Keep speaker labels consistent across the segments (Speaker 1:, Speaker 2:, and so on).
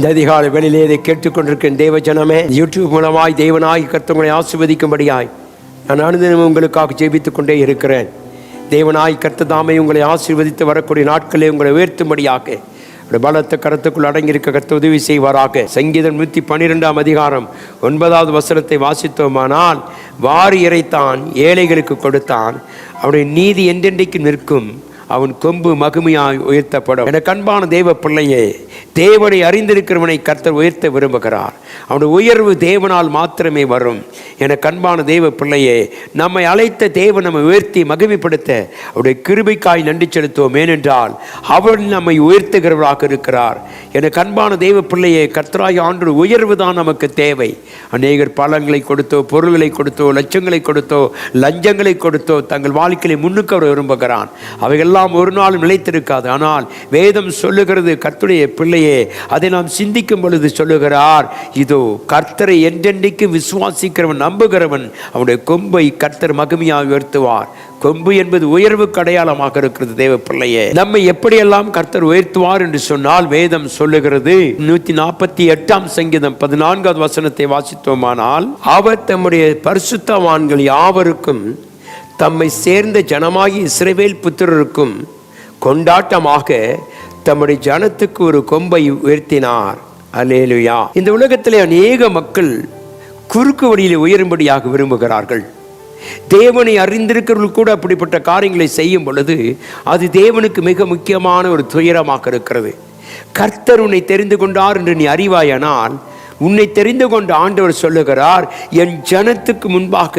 Speaker 1: இந்த அதிகால வெளியிலே இதை கேட்டுக்கொண்டிருக்கிற தேவ ஜனமே யூடியூப் மூலமாய் தேவனாய் கர்த்தவங்களை ஆசிர்வதிக்கும்படியாய் நான் அனுதினமும் உங்களுக்காக ஜெபித்துக் கொண்டே இருக்கிறேன் தேவனாய் கர்த்ததாமை உங்களை ஆசீர்வதித்து வரக்கூடிய நாட்களே உங்களை உயர்த்தும்படியாக. பலத்த கருத்துக்குள் அடங்கியிருக்க கருத்து உதவி செய்வாராக. சங்கீதம் நூற்றி பன்னிரெண்டாம் அதிகாரம் ஒன்பதாவது வசனத்தை வாசித்தோமானால் வாரி இறைத்தான் ஏழைகளுக்கு கொடுத்தான். அவனுடைய நீதி என்றென்றைக்கு நிற்கும். அவன் கொம்பு மகிமையாய் உயர்த்தப்படும். என கண்பான தேவ பிள்ளையே தேவனை அறிந்திருக்கிறவனை கர்த்தர் உயர்த்த விரும்புகிறார். அவனுடைய உயர்வு தேவனால் மாத்திரமே வரும். என கண்பான தேவ பிள்ளையே நம்மை அழைத்த தேவன் நம்மை உயர்த்தி மகிமைப்படுத்த அவருடைய கிருபைக்காய் நன்றி செலுத்துவோம். ஏனென்றால் அவர் நம்மை உயர்த்துகிறவராக இருக்கிறார். என கண்பான தேவ பிள்ளையே கர்த்தராய் ஆண்டு உயர்வு தான் நமக்கு தேவை. அநேகர் பழங்களை கொடுத்தோ பொருள்களை கொடுத்தோ லட்சங்களை கொடுத்தோ லஞ்சங்களை கொடுத்தோ தங்கள் வாழ்க்கையை முன்னுக்கு அவர் விரும்புகிறான். அவைகள்லாம் ஒரு நாள் நிலைத்திருக்காது. ஆனால் வேதம் சொல்லுகிறது கர்த்துடைய பிள்ளையே அதை நாம் சிந்திக்கும் பொழுது சொல்லுகிறார் இதோ கர்த்தரை என்றென்றைக்கு விசுவாசிக்கிறவன் நம்புகிறவன் அவனுடைய கொம்பை கர்த்தர் மகிமையாக உயர்த்துவார். கொம்பு என்பது உயர்வுக்கு அடையாளமாக இருக்கிறது தேவ பிள்ளையே. நம்மை எப்படியெல்லாம் கர்த்தர் உயர்த்துவார் என்று சொன்னால் வேதம் சொல்லுகிறது நூத்தி நாற்பத்தி எட்டாம் சங்கீதம் பதினான்காவது வசனத்தை வாசித்தோமானால் அவர் தம்முடைய பரிசுத்தவான்கள் யாவருக்கும் தம்மை சேர்ந்த ஜனமாகி இஸ்ரவேல் புத்திரருக்கும் கொண்டாட்டமாக தம்முடைய ஜனத்துக்கு ஒரு கொம்பை உயர்த்தினார். அலேலுயா இந்த உலகத்திலே அநேக மக்கள் குறுக்கு வழியில் உயரும்படியாக விரும்புகிறார்கள். தேவனை அறிந்திருக்கிறவர்கள் கூட அப்படிப்பட்ட காரியங்களை செய்யும் பொழுது அது தேவனுக்கு மிக முக்கியமான ஒரு துயரமாக இருக்கிறது. கர்த்தர் உன்னை தெரிந்து கொண்டார் என்று நீ அறிவாயானால் உன்னை தெரிந்து கொண்ட ஆண்டவர் சொல்லுகிறார் என் ஜனத்துக்கு முன்பாக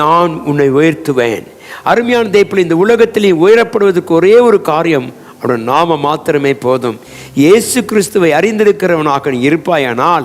Speaker 1: நான் உன்னை உயர்த்துவேன். அருமையான தேப்பில் இந்த உலகத்திலே உயரப்படுவதற்கு ஒரே ஒரு காரியம் அவன் நாம மாத்திரமே போதும். இயேசு கிறிஸ்துவை அறிந்திருக்கிறவனாக இருப்பாயானால்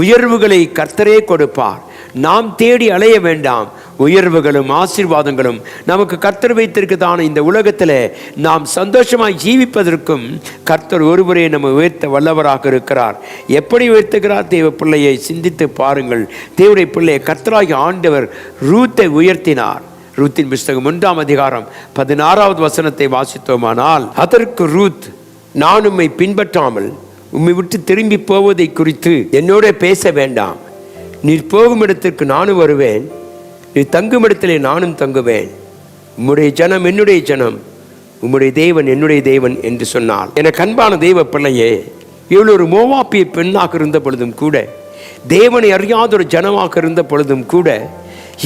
Speaker 1: உயர்வுகளை கர்த்தரே கொடுப்பார். நாம் தேடி அலைய வேண்டாம். உயர்வுகளும் ஆசீர்வாதங்களும் நமக்கு கர்த்தர் வைத்திருக்கதான இந்த உலகத்தில் நாம் சந்தோஷமாய் ஜீவிப்பதற்கும் கர்த்தர் ஒருவரே நம்ம உயர்த்த வல்லவராக இருக்கிறார். எப்படி உயர்த்துகிறார்? தேவ பிள்ளையை சிந்தித்து பாருங்கள். தேவடைய பிள்ளையை கர்த்தராகி ஆண்டவர் ரூத்தை உயர்த்தினார். ரூத்தின் புஸ்தகம் ஒன்றாம் அதிகாரம் பதினாறாவது வசனத்தை வாசித்தோமானால் அதற்கு ரூத் நான் உம்மை பின்பற்றாமல் உம்மை விட்டு திரும்பி போவதை குறித்து என்னோட பேச வேண்டாம். நீர் போகும் இடத்திற்கு நானும் வருவேன். நீ தங்குமிடத்திலே நானும் தங்குவேன். உம்முடைய ஜனம் என்னுடைய ஜனம் உம்முடைய தேவன் என்னுடைய தேவன் என்று சொன்னால் எனக்கு அன்பான தெய்வ பிள்ளையே இவள் ஒரு மோவாப்பிய பெண்ணாக இருந்த பொழுதும் கூட தேவனை அறியாத ஒரு ஜனமாக இருந்த பொழுதும் கூட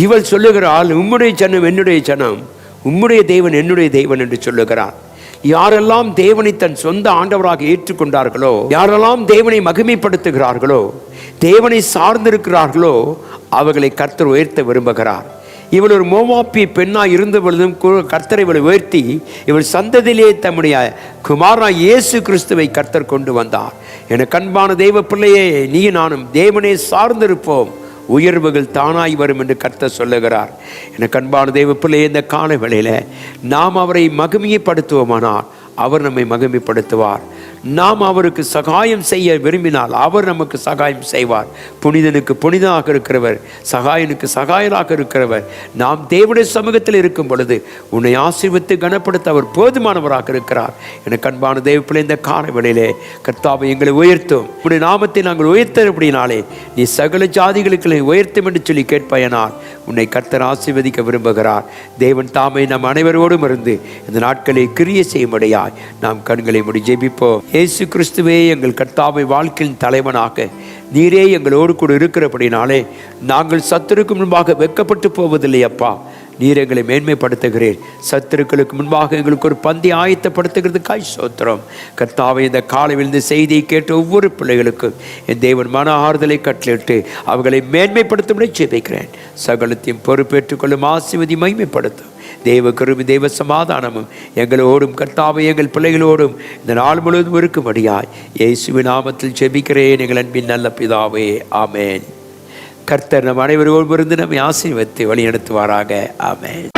Speaker 1: இவள் சொல்லுகிறாள் உம்முடைய ஜனம் என்னுடைய ஜனம் உம்முடைய தேவன் என்னுடைய தெய்வன் என்று சொல்லுகிறாள். யாரெல்லாம் தேவனை தன் சொந்த ஆண்டவராக ஏற்றுக்கொண்டார்களோ யாரெல்லாம் தேவனை மகிமைப்படுத்துகிறார்களோ தேவனை சார்ந்திருக்கிறார்களோ அவர்களை கர்த்தர் உயர்த்த விரும்புகிறார். இவள் ஒரு மோமாப்பி பெண்ணாக இருந்த பொழுதும் கு- கர்த்தரை இவளை உயர்த்தி இவள் சந்ததியிலே தம்முடைய குமாரா இயேசு கிறிஸ்துவை கர்த்தர் கொண்டு வந்தார். என கண்பான தெய்வ பிள்ளையே நீ நானும் தேவனை சார்ந்திருப்போம். உயர்வுகள் தானாய் வரும் என்று கர்த்த சொல்லுகிறார். என கண்பான தெய்வ பிள்ளை இந்த கால வேளையில நாம் அவரை மகிமையைப்படுத்துவோமானால் அவர் நம்மை மகிமைப்படுத்துவார். நாம் அவருக்கு சகாயம் செய்ய விரும்பினால் அவர் நமக்கு சகாயம் செய்வார். புனிதனுக்கு புனிதனாக இருக்கிறவர் சகாயனுக்கு சகாயராக இருக்கிறவர். நாம் தேவனுடைய சமூகத்தில் இருக்கும் பொழுது உன்னை ஆசீர்வித்து கனப்படுத்த அவர் போதுமானவராக இருக்கிறார். எனக்கு அன்பான தேவப்பிள்ளை இந்த கால வேளையிலே கர்த்தாவை எங்களை உயர்த்தும். உடைய நாமத்தை நாங்கள் உயர்த்தபடினாலே நீ சகல ஜாதிகளுக்கு உயர்த்தும் என்று சொல்லி கேட்பயனால் உன்னை கர்த்தர் ஆசீர்வதிக்க விரும்புகிறார். தேவன் தாமை நம் அனைவரோடும் இருந்து இந்த நாட்களை கிரிய செய்யும்படியாய் நாம் கண்களை முடி ஜெபிப்போம். இயேசு கிறிஸ்துவே எங்கள் கர்த்தாவை வாழ்க்கையின் தலைவனாக நீரே எங்களோடு கூட இருக்கிறபடினாலே நாங்கள் சத்துருக்கு முன்பாக வெக்கப்பட்டு போவதில்லை அப்பா. நீர் எங்களை மேன்மைப்படுத்துகிறீர். சத்துருக்களுக்கு முன்பாக எங்களுக்கு ஒரு பந்தி ஆயத்தப்படுத்துகிறதுக்காய் சோத்திரம். கர்த்தாவை இந்த காலையில் இந்த செய்தியை கேட்ட ஒவ்வொரு பிள்ளைகளுக்கும் என் தேவன் மன ஆறுதலை கட்டளிட்டு அவர்களை மேன்மைப்படுத்தும்படி ஜெபிக்கிறேன். சகலத்தையும் பொறுப்பேற்றுக்கொள்ளும் ஆசிவதி மைமைப்படுத்தும் மகிமைப்படுத்தும் தேவ கருவி தெய்வ சமாதானமும் எங்களோடும் கர்த்தாவை எங்கள் பிள்ளைகளோடும் இந்த நாள் முழுவதும் இருக்கும்படியாய் இயேசுவி நாமத்தில் செபிக்கிறேன் எங்கள் அன்பின் நல்ல பிதாவே. ஆமேன். கர்த்தர் நம் அனைவரோடு இருந்து நம்மை ஆசீர்வத்தை வழிநடத்துவாராக. ஆமேன்.